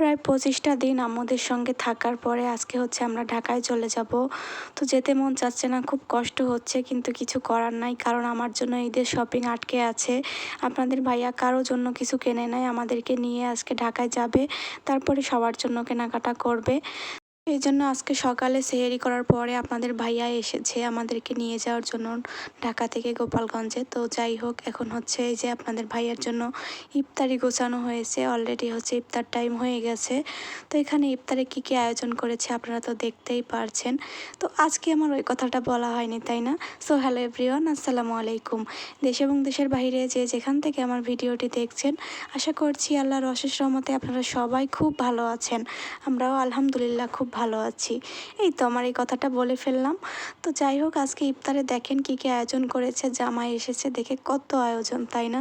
প্রায় পঁচিশটা দিন আমাদের সঙ্গে থাকার পরে আজকে হচ্ছে আমরা ঢাকায় চলে যাব। তো যেতে মন চাচ্ছে না, খুব কষ্ট হচ্ছে, কিন্তু কিছু করার নাই, কারণ আমার জন্য ঈদের শপিং আটকে আছে। আপনাদের ভাইয়া কারোর জন্য কিছু কেনে নাই, আমাদেরকে নিয়ে আজকে ঢাকায় যাবে, তারপরে সবার জন্য কেনাকাটা করবে। এই জন্য আজকে সকালে সেহেরি করার পরে আপনাদের ভাইয়া এসেছে আমাদেরকে নিয়ে যাওয়ার জন্য ঢাকা থেকে গোপালগঞ্জে। তো যাই হোক, এখন হচ্ছে এই যে আপনাদের ভাইয়ার জন্য ইফতারি গোছানো হয়েছে। অলরেডি হচ্ছে ইফতার টাইম হয়ে গেছে। তো এখানে ইফতারে কী কী আয়োজন করেছে আপনারা তো দেখতেই পারছেন। তো আজকে আমার ওই কথাটা বলা হয়নি, তাই না? সো হ্যালো এভরিওয়ান আসসালামু আলাইকুম। দেশ এবং দেশের বাইরে যে যেখান থেকে আমার ভিডিওটি দেখছেন, আশা করছি আল্লাহর অশেষ রহমতে আপনারা সবাই খুব ভালো আছেন। আমরাও আলহামদুলিল্লাহ খুব ভালো আছি। এই তো আমার এই কথাটা বলে ফেললাম। তো যাই হোক, আজকে ইফতারে দেখেন কী কী আয়োজন করেছে, জামাই এসেছে দেখে কত আয়োজন, তাই না?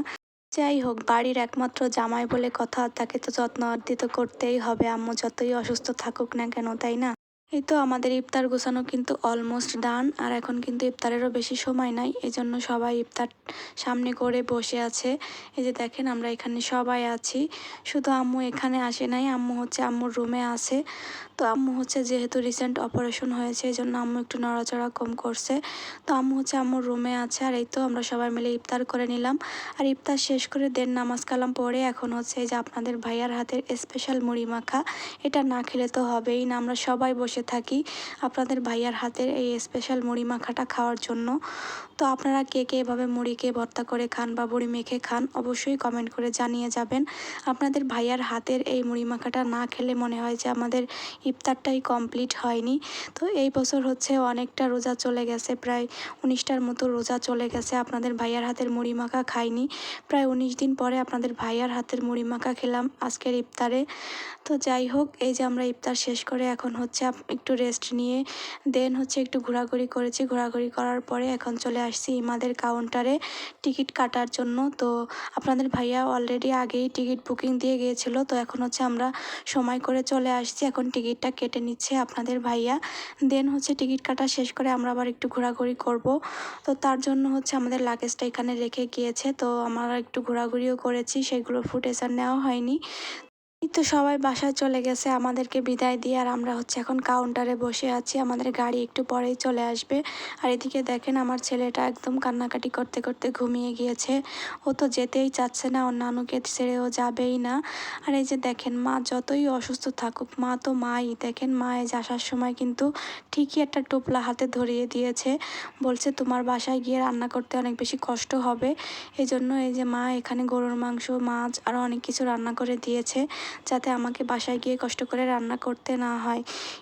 যাই হোক, বাড়ির একমাত্র জামাই বলে কথা, তাকে তো যত্ন আদিত করতেই হবে। আম্মু যতই অসুস্থ থাকুক না কেন, তাই না? এই তো আমাদের ইফতার গোছানো কিন্তু অলমোস্ট ডান আর এখন কিন্তু ইফতারেরও বেশি সময় নাই এই জন্য সবাই ইফতার সামনে করে বসে আছে। এই যে দেখেন আমরা এখানে সবাই আছি, শুধু আম্মু এখানে আসে নাই, আম্মু হচ্ছে আম্মুর রুমে আছে। তো আম্মু হচ্ছে যেহেতু রিসেন্ট অপারেশন হয়েছে এই জন্য আম্মু একটু নড়াচড়া কম করছে। তো আম্মু হচ্ছে আম্মুর রুমে আছে, আর এই তো আমরা সবাই মিলে ইফতার করে নিলাম। আর ইফতার শেষ করে দেন নামাজ কালাম পড়ে এখন হচ্ছে এই যে আপনাদের ভাইয়ার হাতের স্পেশাল মুড়ি মাখা, এটা না খেলে তো হবেই না, আমরা সবাই বসে থাকি আপনাদের ভাইয়ার হাতের এই স্পেশাল মুড়ি মাখাটা খাওয়ার জন্য। তো আপনারা কে কে এভাবে মুড়িকে ভর্তা করে খান বা মুড়ি মেখে খান অবশ্যই কমেন্ট করে জানিয়ে যাবেন। আপনাদের ভাইয়ার হাতের এই মুড়ি মাখাটা না খেলে মনে হয় যে আমাদের ইফতারটাই কমপ্লিট হয়নি। তো এই বছর হচ্ছে অনেকটা রোজা চলে গেছে, প্রায় উনিশটার মতো রোজা চলে গেছে। আপনাদের ভাইয়ার হাতের মুড়ি মাখা খাইনি। প্রায় উনিশ দিন পরে আপনাদের ভাইয়ার হাতের মুড়ি মাখা খেলাম আজকের ইফতারে। তো যাই হোক, এই যে আমরা ইফতার শেষ করে এখন হচ্ছে একটু রেস্ট নিয়ে দেন হচ্ছে একটু ঘোরাঘুরি করেছি। ঘোরাঘুরি করার পরে এখন চলে আসছি ইমাদের কাউন্টারে টিকিট কাটার জন্য। তো আপনাদের ভাইয়া অলরেডি আগেই টিকিট বুকিং দিয়ে গিয়েছিল। তো এখন হচ্ছে আমরা সময় করে চলে আসছি। এখন টিকিটটা কেটে নিচ্ছে আপনাদের ভাইয়া। দেন হচ্ছে টিকিট কাটা শেষ করে আমরা আবার একটু ঘোরাঘুরি করব। তো তার জন্য হচ্ছে আমাদের লাগেজটা এখানে রেখে গিয়েছে। তো আমরা একটু ঘোরাঘুরিও করেছি। সেগুলো ফুটেজ আর নেওয়া হয়নি। তো সবাই বাসায় চলে গেছে, আমাদেরকে বিদায় দিয়ে আর আমরা হচ্ছে এখন কাউন্টারে বসে আছি। আমাদের গাড়ি একটু পরেই চলে আসবে। আর এদিকে দেখেন আমার ছেলেটা একদম কান্নাকাটি করতে করতে ঘুমিয়ে গিয়েছে। ও তো যেতেই চাচ্ছে না ওর নানুকে ছেড়ে ও যাবেই না। আর এই যে দেখেন মা যতই অসুস্থ থাকুক, মা তো মাই। দেখেন মা এই আসার সময় কিন্তু ঠিকই একটা টোপলা হাতে ধরিয়ে দিয়েছে। বলছে তোমার বাসায় গিয়ে রান্না করতে অনেক বেশি কষ্ট হবে। এই জন্য এই যে মা এখানে গরুর মাংস, মাছ আরও অনেক কিছু রান্না করে দিয়েছে। যাতে আমাকে বাসায় গিয়ে কষ্ট করে রান্না করতে না হয়।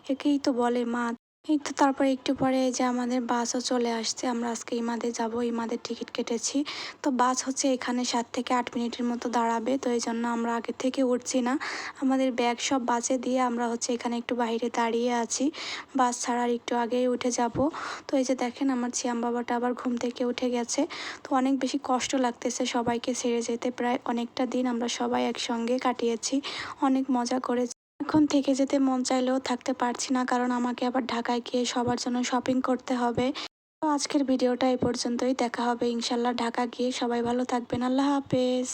একেই তো বলে মা এই তো তারপরে একটু পরে যে আমাদের বাসও চলে আসছে, আমরা আজকে ইমাদে যাব ইমাদের টিকিট কেটেছি। তো বাস হচ্ছে এখানে সাত থেকে আট মিনিটের মতো দাঁড়াবে, তো এই জন্য আমরা আগে থেকে উঠছি না। আমাদের ব্যাগ সব বাসে দিয়ে আমরা হচ্ছে এখানে একটু বাইরে দাঁড়িয়ে আছি। বাস ছাড়ার একটু আগেই উঠে যাব। তো এই যে দেখেন আমার চিয়াম বাবাটা আবার ঘুম থেকে উঠে গেছে। তো অনেক বেশি কষ্ট লাগতেছে সবাইকে ছেড়ে যেতে, প্রায় অনেকটা দিন আমরা সবাই একসঙ্গে কাটিয়েছি, অনেক মজা করেছি। এখন থেকে যেতে মন চাইলেও থাকতে পারছি না, কারণ আমাকে আবার ঢাকায় গিয়ে সবার জন্য শপিং করতে হবে। তো আজকের ভিডিওটা এই পর্যন্তই, দেখা হবে ইনশাল্লাহ ঢাকা গিয়ে সবাই ভালো থাকবেন, আল্লাহ হাফেজ।